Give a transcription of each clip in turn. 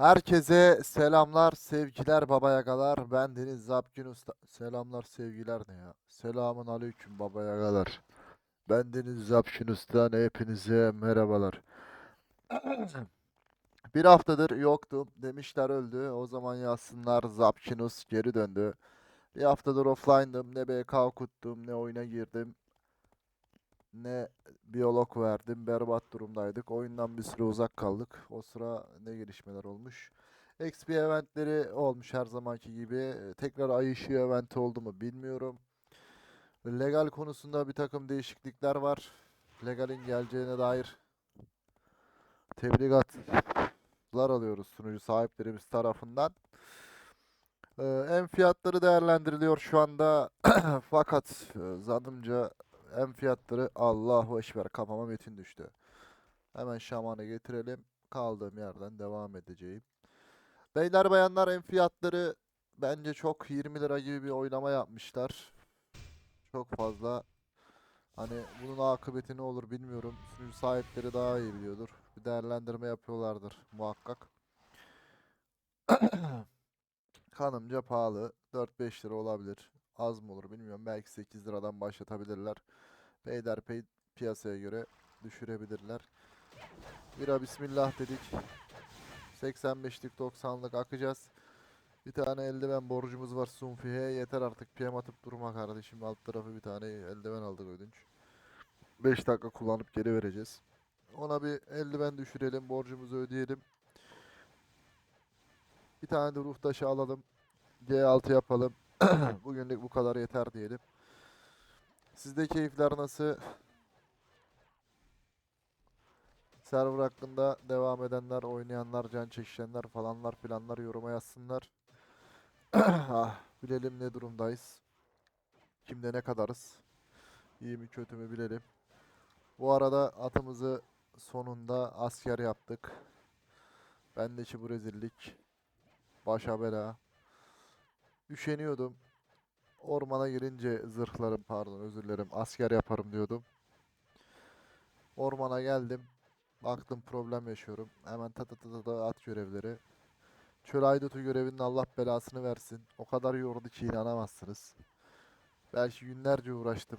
Herkese selamlar, sevgiler, baba yagalar. Ben Deniz Zapkin Usta. Selamlar, sevgiler ne ya? Selamun aleyküm baba yagalar. Ben Deniz Zapkin Usta. Hepinize merhabalar. Bir haftadır yoktum. Demişler öldü. O zaman yazsınlar Zapkinus geri döndü. Bir haftadır offline'dım. Ne BK okuttum, ne oyuna girdim. Ne biyolog verdim. Berbat durumdaydık. Oyundan bir süre uzak kaldık. O sıra ne gelişmeler olmuş. XP eventleri olmuş her zamanki gibi. Tekrar ay ışığı eventi oldu mu bilmiyorum. Legal konusunda bir takım değişiklikler var. Legal'in geleceğine dair tebligatlar alıyoruz sunucu sahiplerimiz tarafından. Ee, En fiyatları değerlendiriliyor şu anda. Fakat e, zannımca en fiyatları Allahu Ekber kafama metin düştü. Hemen şamanı getirelim. Kaldığım yerden devam edeceğim. Beyler bayanlar en fiyatları bence çok 20 lira gibi bir oylama yapmışlar. Çok fazla. Hani bunun akıbeti ne olur bilmiyorum. Sunucu sahipleri daha iyi biliyordur. Bir değerlendirme yapıyorlardır muhakkak. Kanımca pahalı. 4-5 lira olabilir. Az mı olur bilmiyorum. Belki 8 liradan başlatabilirler. Peyderpey piyasaya göre düşürebilirler. Bira bismillah dedik. 85'lik 90'lık akacağız. Bir tane eldiven borcumuz var Sunfi'ye. Yeter artık PM atıp durma kardeşim. Alt tarafı bir tane eldiven aldık ödünç. 5 dakika kullanıp geri vereceğiz. Ona bir eldiven düşürelim. Borcumuzu ödeyelim. Bir tane de ruh taşı alalım. G6 yapalım. Bugünlük bu kadar yeter diyelim. Sizde keyifler nasıl? Server hakkında devam edenler, oynayanlar, can çekişenler falanlar filanlar yoruma yazsınlar. ah, bilelim ne durumdayız. Kimde ne kadarız. İyi mi kötü mü bilelim. Bu arada atımızı sonunda asker yaptık. Bendeki bu rezillik. Başa bela. Üşeniyordum. Ormana girince zırhlarım pardon özür dilerim asker yaparım diyordum. Ormana geldim. Baktım problem yaşıyorum. Hemen ta ta ta at görevleri. Çöl Aydotu görevinin Allah belasını versin. O kadar yordu ki inanamazsınız. Belki günlerce uğraştım.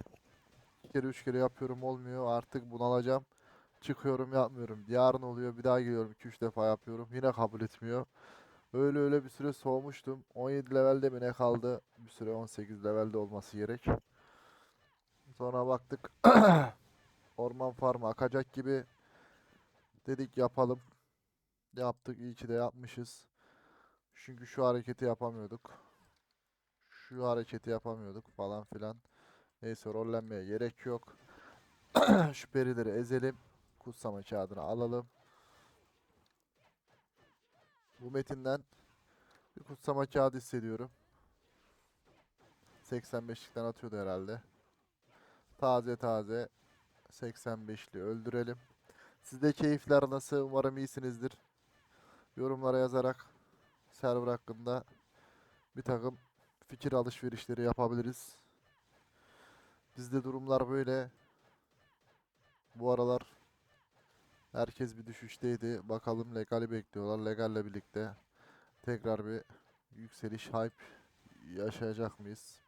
İki kere üç kere yapıyorum olmuyor. Artık bunalacağım. Çıkıyorum yapmıyorum. Yarın oluyor bir daha geliyorum 2-3 defa yapıyorum. Yine kabul etmiyor. Öyle öyle bir süre soğumuştum. 17 levelde mi ne kaldı? Bir süre 18 levelde olması gerek. Sonra baktık orman farmı akacak gibi. Dedik yapalım. Yaptık iyi ki de yapmışız. Çünkü şu hareketi yapamıyorduk. Şu hareketi yapamıyorduk falan filan. Neyse rollenmeye gerek yok. Şu perileri ezelim. Kutsama kağıdını alalım. Bu metinden bir kutsama kağıdı hissediyorum. 85'likten atıyordu herhalde. Taze taze 85'li öldürelim. Sizde keyifler nasıl? Umarım iyisinizdir. Yorumlara yazarak server hakkında bir takım fikir alışverişleri yapabiliriz. Bizde durumlar böyle. Bu aralar herkes bir düşüşteydi. Bakalım legali bekliyorlar. Legalle birlikte tekrar bir yükseliş hype yaşayacak mıyız?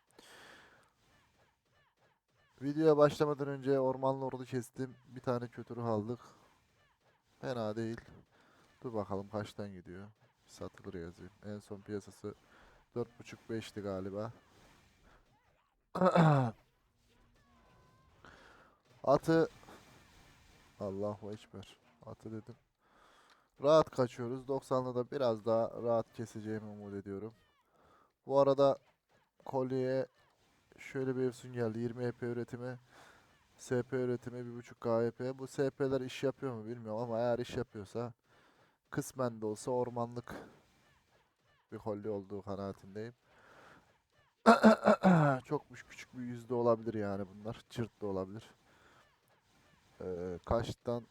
Videoya başlamadan önce ormanlı ordu kestim. Bir tane kötü ruh aldık. Fena değil. Dur bakalım kaçtan gidiyor. Satılır yazayım. En son piyasası 4.5-5'ti galiba. Atı Allahu Ekber. Atı dedim. Rahat kaçıyoruz. 90'lı da biraz daha rahat keseceğimi umut ediyorum. Bu arada kolyeye şöyle bir efsun geldi. 20 EP üretimi. SP üretimi 1.5 KHP. Bu SP'ler iş yapıyor mu bilmiyorum ama eğer iş yapıyorsa kısmen de olsa ormanlık bir kolye olduğu kanaatindeyim. Çokmuş küçük bir yüzde olabilir yani bunlar. Çırt da olabilir. Ee, kaçtan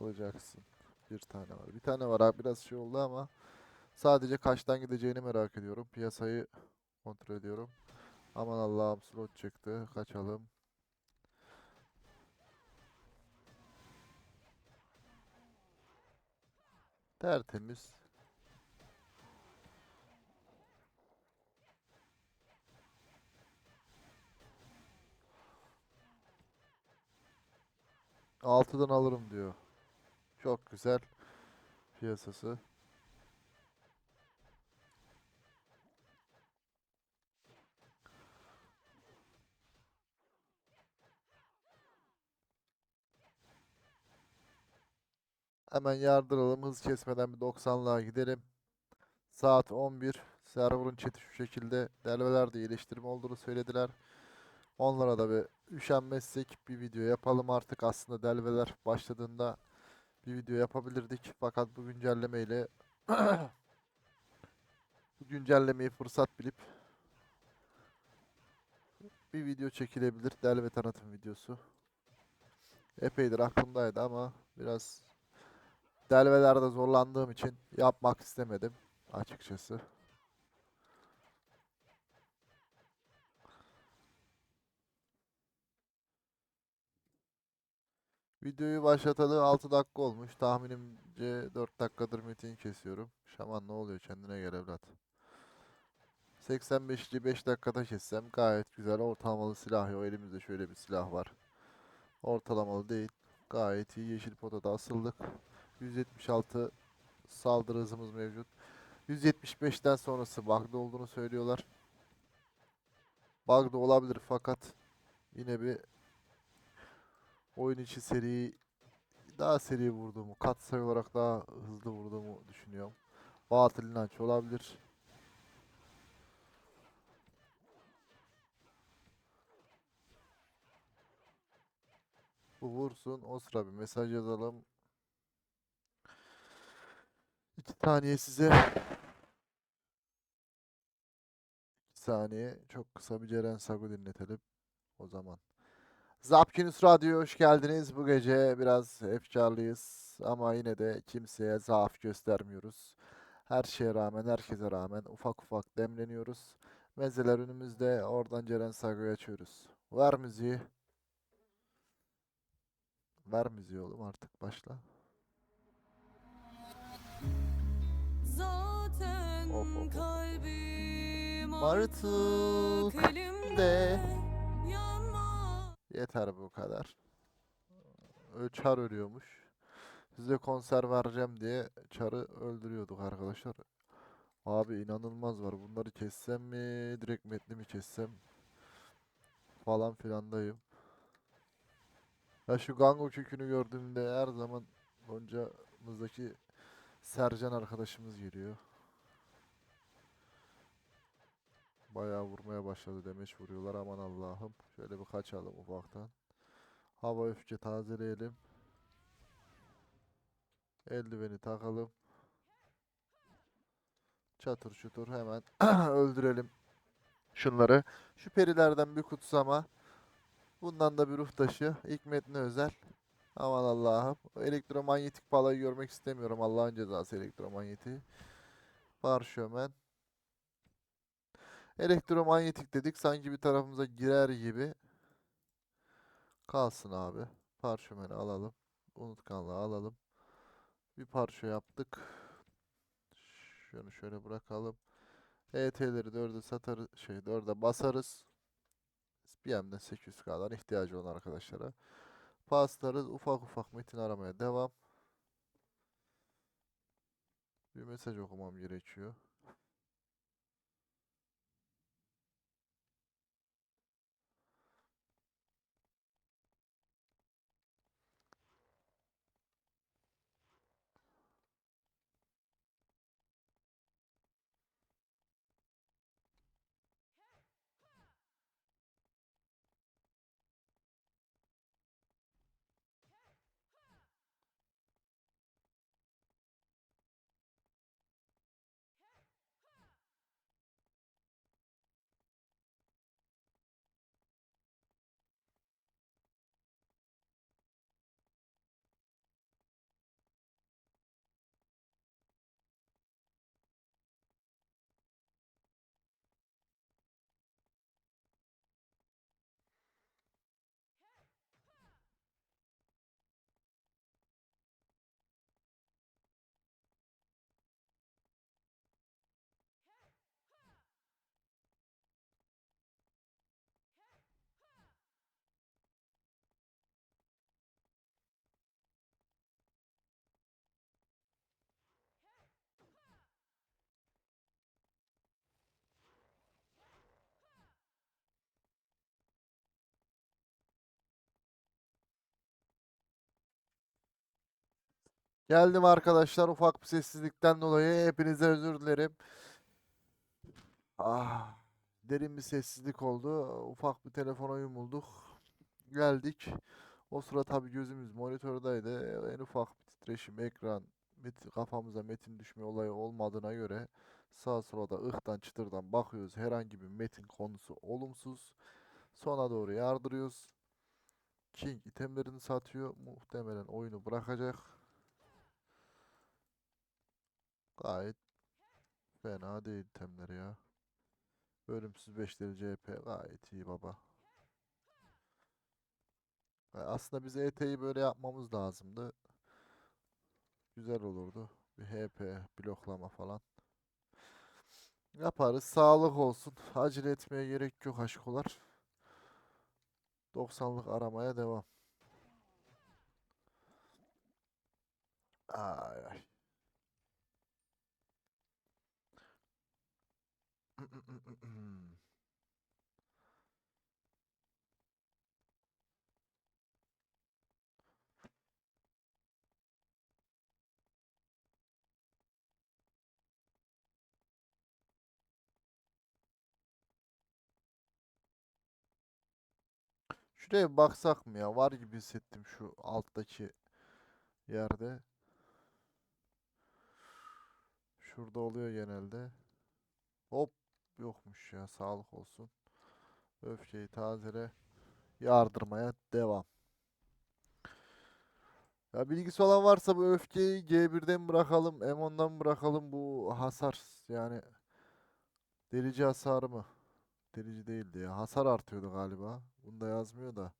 alacaksın? Bir tane var. Bir tane var abi biraz şey oldu ama sadece kaçtan gideceğini merak ediyorum. Piyasayı kontrol ediyorum. Aman Allah'ım slot çıktı. Kaçalım. Tertemiz. 6'dan alırım diyor. Çok güzel piyasası. Hemen yardıralım. Hız kesmeden bir 90'lığa gidelim. Saat 11. Server'ın chat'i şu şekilde. Delvelerde iyileştirme olduğunu söylediler. Onlara da bir üşenmezsek bir video yapalım artık. Aslında delveler başladığında bir video yapabilirdik. Fakat bu güncellemeyle bu güncellemeyi fırsat bilip bir video çekilebilir. Delve tanıtım videosu. Epeydir aklımdaydı ama biraz delvelerde zorlandığım için yapmak istemedim açıkçası. Videoyu başlatalı 6 dakika olmuş. Tahminimce 4 dakikadır metin kesiyorum. Şaman ne oluyor kendine gel evlat. 85'ci 5 dakikada kessem gayet güzel ortalamalı silah o elimizde şöyle bir silah var. Ortalamalı değil. Gayet iyi yeşil potada asıldık. 176 saldırı hızımız mevcut. 175'ten sonrası bug'da olduğunu söylüyorlar. Bug'da olabilir fakat yine bir oyun içi seri daha seri vurduğumu, katsayı olarak daha hızlı vurduğumu düşünüyorum. Batıl inanç olabilir. Bu vursun. O sıra bir mesaj yazalım. İki saniye size. İki saniye. Çok kısa bir Ceren Sagu dinletelim. O zaman. Zapkinus Radyo hoş geldiniz. Bu gece biraz efkarlıyız ama yine de kimseye zaaf göstermiyoruz. Her şeye rağmen, herkese rağmen ufak ufak demleniyoruz. Mezeler önümüzde. Oradan Ceren Sago'yu açıyoruz. Ver müziği. Ver müziği oğlum artık başla. Zaten Of, of, kalbim Artık artık elimde de yanma. Yeter bu kadar. Çar ölüyormuş. Size konser vereceğim diye Çar'ı öldürüyorduk arkadaşlar. Abi inanılmaz var. Bunları kessem mi? Direkt metni mi kessem? Falan filandayım. Ya şu Gango kökünü gördüğümde her zaman Gonca'mızdaki Sercan arkadaşımız geliyor. Bayağı vurmaya başladı demeç vuruyorlar aman Allah'ım. Şöyle bir kaçalım ufaktan. Hava öfke tazeleyelim. Eldiveni takalım. Çatır çutur hemen öldürelim şunları. Şu perilerden bir kutsama. Bundan da bir ruh taşı. İlk özel. Aman Allah'ım. Elektromanyetik balayı görmek istemiyorum. Allah'ın cezası elektromanyetiği. Parşömen. Elektromanyetik dedik. Sanki bir tarafımıza girer gibi. Kalsın abi. Parşömeni alalım. Unutkanlığı alalım. Bir parça yaptık. Şunu şöyle bırakalım. ET'leri 4'e satarız. Şey 4'e basarız. BM'den 800K'dan ihtiyacı olan arkadaşlara. Paslarız. Ufak ufak metin aramaya devam. Bir mesaj okumam gerekiyor. Geldim arkadaşlar ufak bir sessizlikten dolayı hepinize özür dilerim. Ah, derin bir sessizlik oldu. Ufak bir telefona yumulduk. Geldik. O sıra tabii gözümüz monitördeydi. En ufak bir titreşim, ekran, kafamıza metin düşme olayı olmadığına göre sağa sola da ıhtan çıtırdan bakıyoruz. Herhangi bir metin konusu olumsuz. Sona doğru yardırıyoruz. King itemlerini satıyor. Muhtemelen oyunu bırakacak. Gayet fena değil itemleri ya. Ölümsüz 5'leri CP gayet iyi baba. Aslında biz ET'yi böyle yapmamız lazımdı. Güzel olurdu. Bir HP, bloklama falan. Yaparız. Sağlık olsun. Acele etmeye gerek yok aşkolar. 90'lık aramaya devam. Ay ay. Şuraya baksak mı ya? Var gibi hissettim şu alttaki yerde. Şurada oluyor genelde. Hop yokmuş ya sağlık olsun. Öfkeyi tazele. Yardırmaya devam. Ya bilgisi olan varsa bu öfkeyi G1'den bırakalım, M10'dan bırakalım bu hasar yani delici hasarı mı? Delici değildi ya. Hasar artıyordu galiba. Bunda yazmıyor da.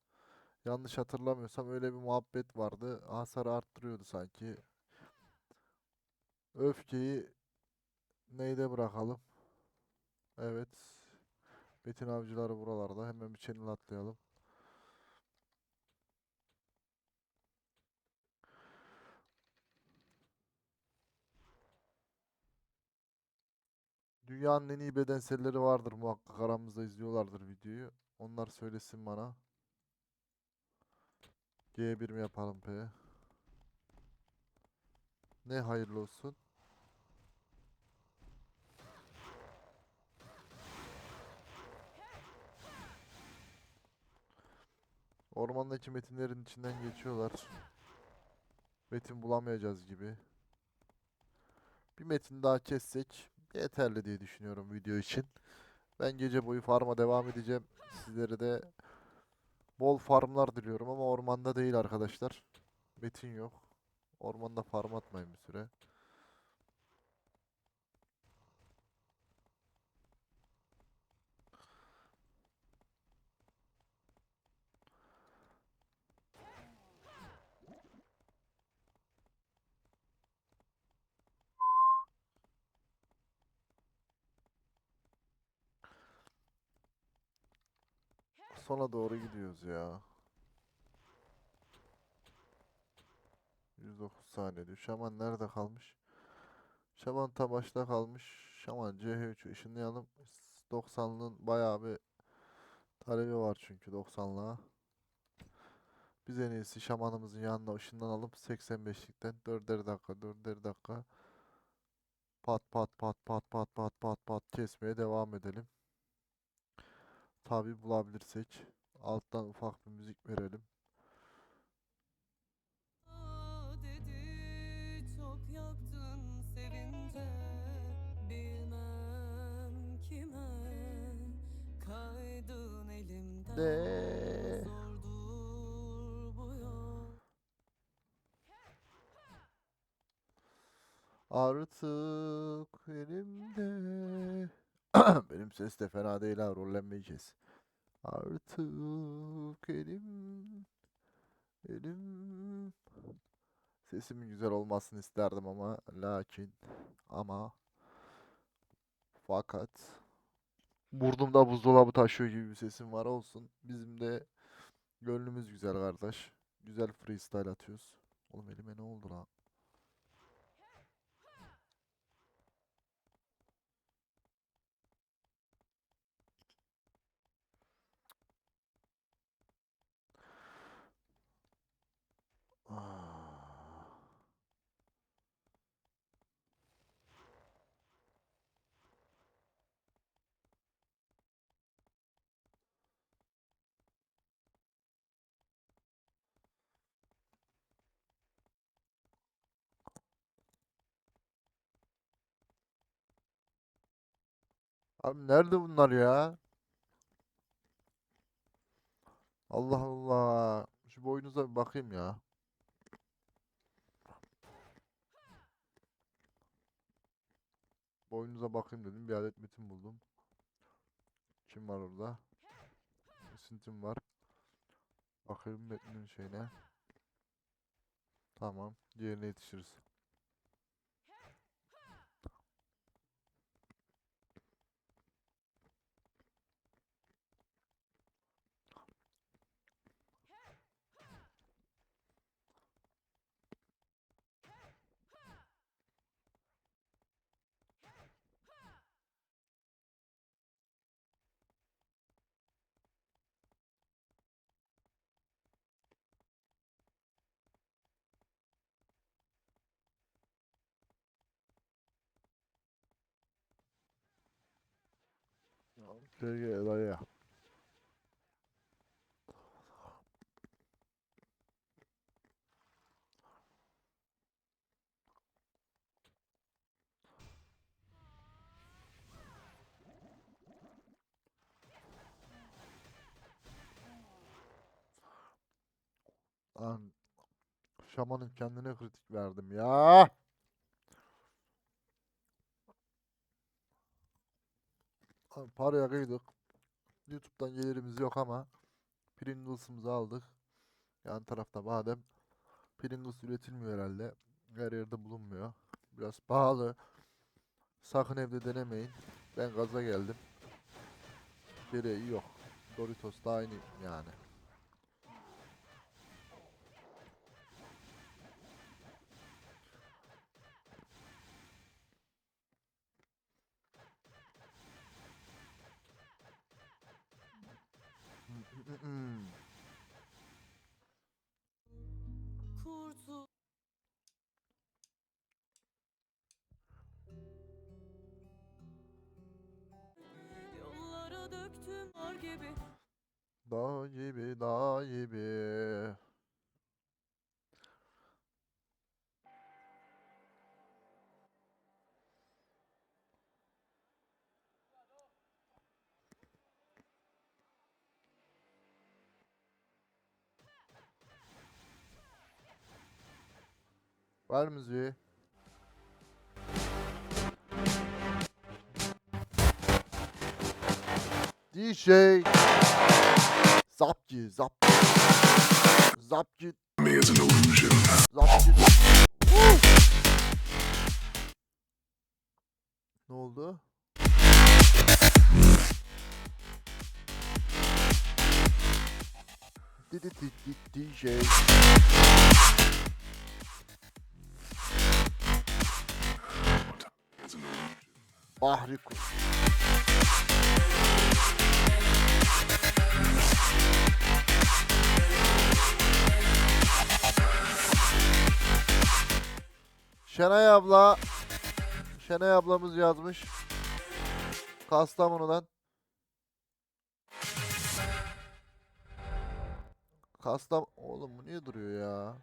Yanlış hatırlamıyorsam öyle bir muhabbet vardı. Hasarı arttırıyordu sanki. Öfkeyi neyde bırakalım? Evet. Metin avcıları buralarda. Hemen bir channel atlayalım. Dünyanın en iyi bedenselleri vardır muhakkak aramızda izliyorlardır videoyu. Onlar söylesin bana. G1 mi yapalım P? Ne hayırlı olsun. Ormandaki metinlerin içinden geçiyorlar. Metin bulamayacağız gibi. Bir metin daha kessek yeterli diye düşünüyorum video için. Ben gece boyu farma devam edeceğim. Sizlere de bol farmlar diliyorum ama ormanda değil arkadaşlar. Metin yok. Ormanda farm atmayın bir süre. Sona doğru gidiyoruz ya. 109 saniye diyor. Şaman nerede kalmış? Şaman ta başta kalmış. Şaman CH3'ü ışınlayalım. 90'lığın bayağı bir talebi var çünkü 90'lığa. Biz en iyisi şamanımızın yanına ışınlanalım. 85'likten 4'er dakika 4'er dakika. Pat pat pat pat pat pat pat pat kesmeye devam edelim. Tabi bulabilirsek. Alttan ufak bir müzik verelim. De. Artık elimde. Benim ses de fena değil ha rollenmeyeceğiz. Artık elim elim sesimin güzel olmasını isterdim ama lakin ama fakat burnumda buzdolabı taşıyor gibi bir sesim var olsun. Bizim de gönlümüz güzel kardeş. Güzel freestyle atıyoruz. Oğlum elime ne oldu lan? Abi nerede bunlar ya? Allah Allah. Şu boyunuza bir bakayım ya. Boyunuza bakayım dedim. Bir adet metin buldum. Kim var orada? Esintim var. Bakayım metnin şeyine. Tamam. Diğerine yetişiriz. Gel dayı. Lan şamanın kendine kritik verdim ya. Paraya kıydık. YouTube'dan gelirimiz yok ama Pringles'ımızı aldık. Yan tarafta badem. Pringles üretilmiyor herhalde. Her yerde bulunmuyor. Biraz pahalı. Sakın evde denemeyin. Ben gaza geldim. Gereği yok. Doritos da aynı yani. Gibi Dağ gibi, dağ gibi. Var müziği. DJ Zapki, zap. Zapki. Zapki. Ne oldu? DJ. Bahri Kuş. Şenay abla Şenay ablamız yazmış. Kastamonu'dan. Kastam oğlum bu niye duruyor ya?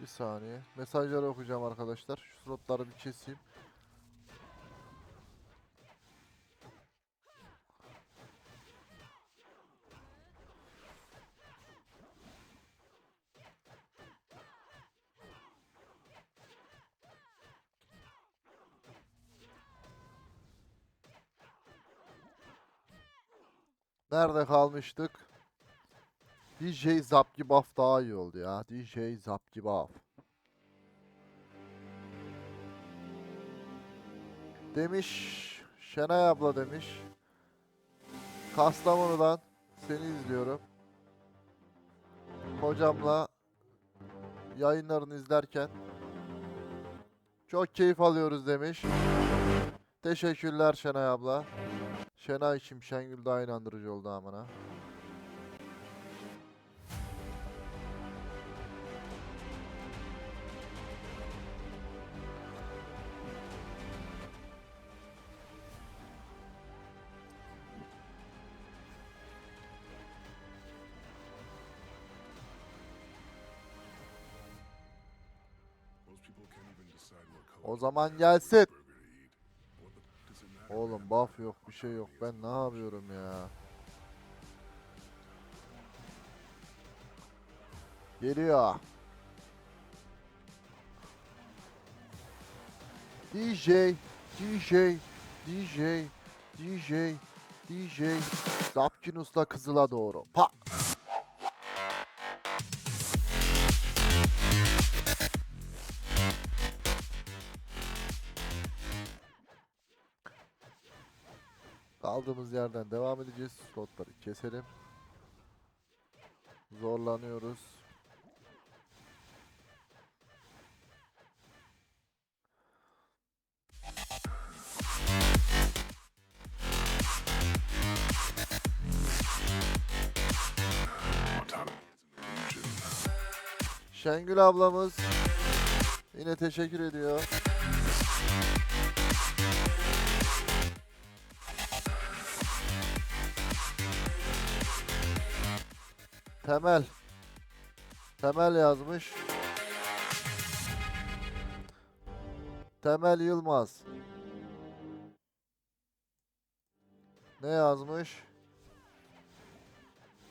Bir saniye. Mesajları okuyacağım arkadaşlar. Şu slotları bir keseyim. Nerede kalmıştık? DJ Zapki Buff daha iyi oldu ya. DJ Zapki Buff. Demiş Şenay abla demiş. Kastamonu'dan seni izliyorum. Hocamla yayınlarını izlerken çok keyif alıyoruz demiş. Teşekkürler Şenay abla. Şenay kim? Şengül daha inandırıcı oldu amına. O zaman gelsin. Oğlum buff yok bir şey yok. Ben ne yapıyorum ya? Geliyor. DJ, DJ, DJ, DJ, DJ. Zapkinus'la Kızıl'a doğru. Pa. Kaldığımız yerden devam edeceğiz. Slotları keselim. Zorlanıyoruz. Şengül ablamız yine teşekkür ediyor. Temel. Temel yazmış. Temel Yılmaz. Ne yazmış?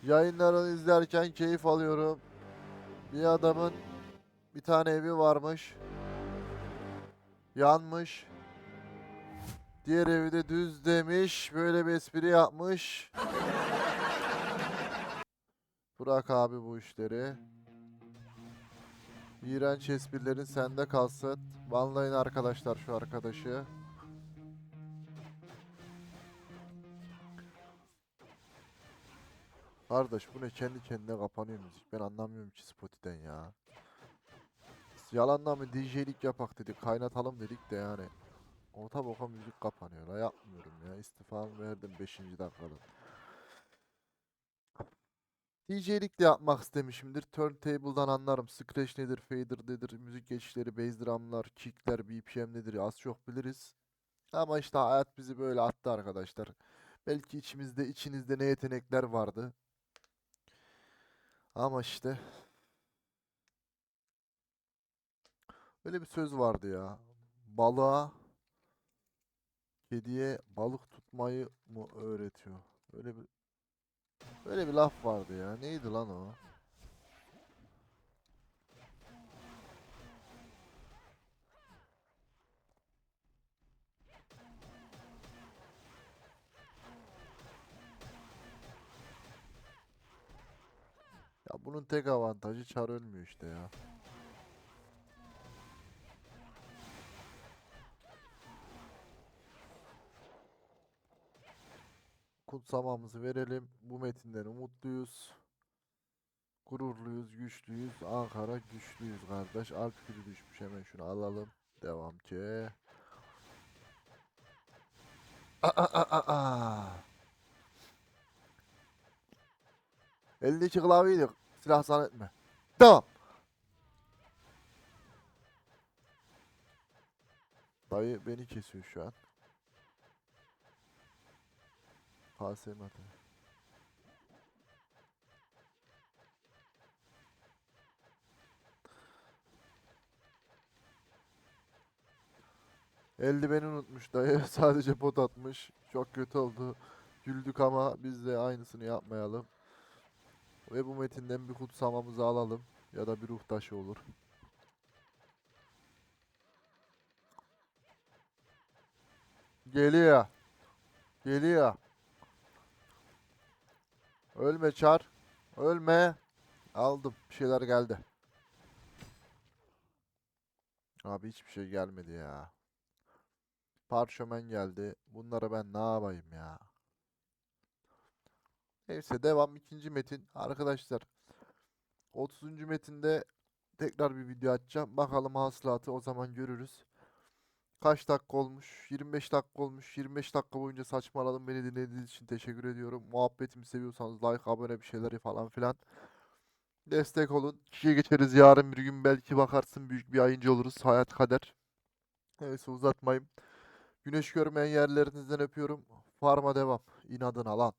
Yayınlarını izlerken keyif alıyorum. Bir adamın bir tane evi varmış. Yanmış. Diğer evi de düz demiş. Böyle bir espri yapmış. Bırak abi bu işleri. İğrenç esprilerin sende kalsın. Banlayın arkadaşlar şu arkadaşı. Kardeş bu ne kendi kendine kapanıyor müzik. Ben anlamıyorum ki Spotify'den ya. Yalandan mı DJ'lik yapak dedik. Kaynatalım dedik de yani. Orta boka müzik kapanıyor. La yapmıyorum ya. İstifamı verdim 5. dakikada. DJ'lik de yapmak istemişimdir. Turntable'dan anlarım. Scratch nedir, fader nedir, müzik geçişleri, bass drum'lar, kick'ler, BPM nedir az çok biliriz. Ama işte hayat bizi böyle attı arkadaşlar. Belki içimizde, içinizde ne yetenekler vardı. Ama işte öyle bir söz vardı ya. Balığa kediye balık tutmayı mı öğretiyor? Öyle bir öyle bir laf vardı ya. Neydi lan o? Ya bunun tek avantajı çar ölmüyor işte ya. Kutsamamızı verelim. Bu metinden umutluyuz. Gururluyuz, güçlüyüz. Ankara güçlüyüz kardeş. Alkülü düşmüş hemen şunu alalım. Devam ki. Aa, aa, aa. Eldeki klavyeyi silah zannetme. Devam. Dayı beni kesiyor şu an. Pasem atıyor. Eldiveni unutmuş dayı. Sadece pot atmış. Çok kötü oldu. Güldük ama biz de aynısını yapmayalım. Ve bu metinden bir kutsamamızı alalım. Ya da bir ruh taşı olur. Geliyor. Geliyor. Ölme çar. Ölme. Aldım. Bir şeyler geldi. Abi hiçbir şey gelmedi ya. Parşömen geldi. Bunlara ben ne yapayım ya? Neyse devam. ikinci metin. Arkadaşlar 30. metinde tekrar bir video açacağım. Bakalım hasılatı o zaman görürüz. Kaç dakika olmuş? 25 dakika olmuş. 25 dakika boyunca saçmaladım. Beni dinlediğiniz için teşekkür ediyorum. Muhabbetimi seviyorsanız like, abone bir şeyleri falan filan. Destek olun. Kişiye geçeriz yarın bir gün belki bakarsın büyük bir yayıncı oluruz. Hayat kader. Neyse uzatmayayım. Güneş görmeyen yerlerinizden öpüyorum. Farma devam. İnadına lan.